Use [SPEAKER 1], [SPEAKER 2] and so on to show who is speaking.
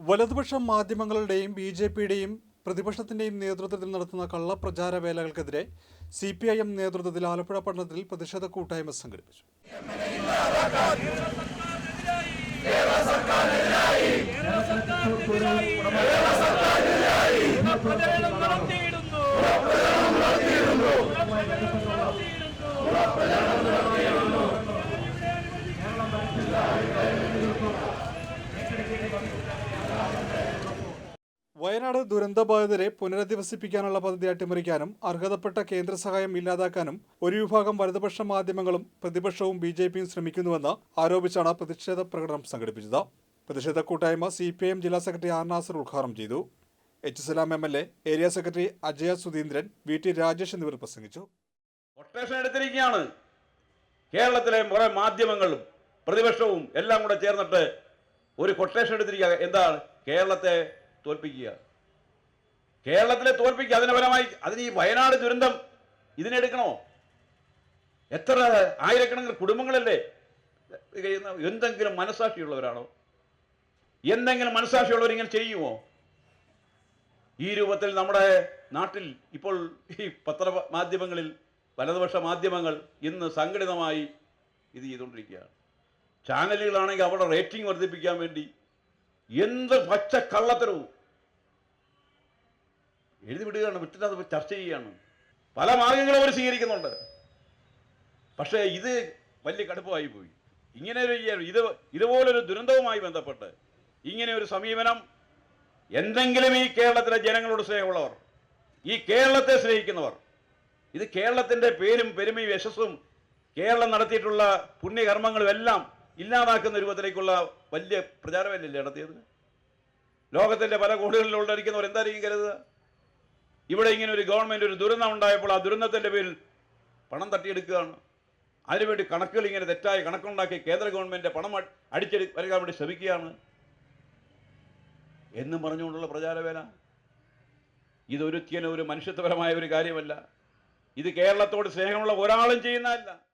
[SPEAKER 1] വലതുപക്ഷ മാധ്യമങ്ങളുടെയും B J പിയുടെയും പ്രതിപക്ഷത്തിന്റെയും നേതൃത്വത്തിൽ നടത്തുന്ന കള്ളപ്രചാര വേലകൾക്കെതിരെ സി പി ഐ എം നേതൃത്വത്തിൽ ആലപ്പുഴ പട്ടണത്തിൽ പ്രതിഷേധ കൂട്ടായ്മ സംഘടിപ്പിച്ചു.
[SPEAKER 2] നടത്തിയിടുന്നു
[SPEAKER 1] വയനാട് ദുരന്തബാധിതരെ പുനരധിവസിപ്പിക്കാനുള്ള പദ്ധതി അട്ടിമറിക്കാനും അർഹതപ്പെട്ട കേന്ദ്ര സഹായം ഇല്ലാതാക്കാനും ഒരു വിഭാഗം വലതുപക്ഷ മാധ്യമങ്ങളും പ്രതിപക്ഷവും ബി ജെ പിയും ശ്രമിക്കുന്നുവെന്ന് ആരോപിച്ചാണ് പ്രതിഷേധ പ്രകടനം സംഘടിപ്പിച്ചത്. പ്രതിഷേധ കൂട്ടായ്മ സി പി എം ജില്ലാ സെക്രട്ടറി ആർ നാസർ ഉദ്ഘാടനം ചെയ്തു. H Salam M L A area secretary Ajaya Sudheendran V T Rajesh എന്നിവർ പ്രസംഗിച്ചു.
[SPEAKER 3] എടുത്തിരിക്കുകയാണ്. കേരളത്തിലെ കുറെ മാധ്യമങ്ങളും പ്രതിപക്ഷവും എല്ലാം കൂടെ ചേർന്നിട്ട് ഒരു കൊട്ടേഷൻ എടുത്തിരിക്കുക. എന്താണ്? കേരളത്തെ തോൽപ്പിക്കുക. കേരളത്തിലെ തോൽപ്പിക്കുക അതിന് പരമായി അതിന് ഈ വയനാട് ദുരന്തം ഇതിനെടുക്കണോ എത്ര ആയിരക്കണക്കിന് കുടുംബങ്ങളല്ലേ എന്തെങ്കിലും മനസാക്ഷിയുള്ളവരാണോ എന്തെങ്കിലും മനസാക്ഷിയുള്ളവർ ഇങ്ങനെ ചെയ്യുമോ? ഈ രൂപത്തിൽ നമ്മുടെ നാട്ടിൽ ഇപ്പോൾ ഈ പത്ര മാധ്യമങ്ങളിൽ വലതുപക്ഷ മാധ്യമങ്ങൾ ഇന്ന് സംഘടിതമായി ഇത് ചെയ്തുകൊണ്ടിരിക്കുകയാണ്. ചാനലുകളാണെങ്കിൽ അവിടെ റേറ്റിംഗ് വർദ്ധിപ്പിക്കാൻ വേണ്ടി എന്ത് പച്ച കള്ളത്തരവും. എഴുതി വിടുകയാണ് വിട്ടിട്ട് അത് ചർച്ച ചെയ്യുകയാണ്. പല മാർഗങ്ങളും അവർ സ്വീകരിക്കുന്നുണ്ട്. പക്ഷേ ഇത് വലിയ കടുപ്പമായി പോയി. ഇങ്ങനെ ഒരു ഇത് ഇതുപോലൊരു ദുരന്തവുമായി ബന്ധപ്പെട്ട് ഇങ്ങനെ ഒരു സമീപനം എന്തെങ്കിലും ഈ കേരളത്തിലെ ജനങ്ങളോട് സ്നേഹമുള്ളവർ ഈ കേരളത്തെ സ്നേഹിക്കുന്നവർ ഇത് കേരളത്തിന്റെ പേരും പെരുമയും യശസ്സും കേരളം നടത്തിയിട്ടുള്ള പുണ്യകർമ്മങ്ങളും എല്ലാം ഇല്ലാതാക്കുന്ന രൂപത്തിലേക്കുള്ള വലിയ പ്രചാരമല്ലേ നടത്തിയത്? ലോകത്തിന്റെ പല കോണുകളിലുള്ള ഇരിക്കുന്നവർ എന്തായിരിക്കും കരുതുക? ഇവിടെ ഇങ്ങനെ ഒരു ഗവൺമെന്റ് ഒരു ദുരന്തം ഉണ്ടായപ്പോൾ ആ ദുരന്തത്തിന്റെ പേരിൽ പണം തട്ടിയെടുക്കുകയാണ്. അതിനുവേണ്ടി കണക്കുകൾ ഇങ്ങനെ തെറ്റായ കണക്കുണ്ടാക്കി കേന്ദ്ര ഗവൺമെന്റ് പണം അടിച്ചെടു വരിക വേണ്ടി ശ്രമിക്കുകയാണ്. എന്നും പറഞ്ഞുകൊണ്ടുള്ള പ്രചാരവേല ഇതൊരുത്തിയനും ഒരു മനുഷ്യത്വപരമായ ഒരു കാര്യമല്ല. ഇത് കേരളത്തോട് സ്നേഹമുള്ള ഒരാളും ചെയ്യുന്നതല്ല.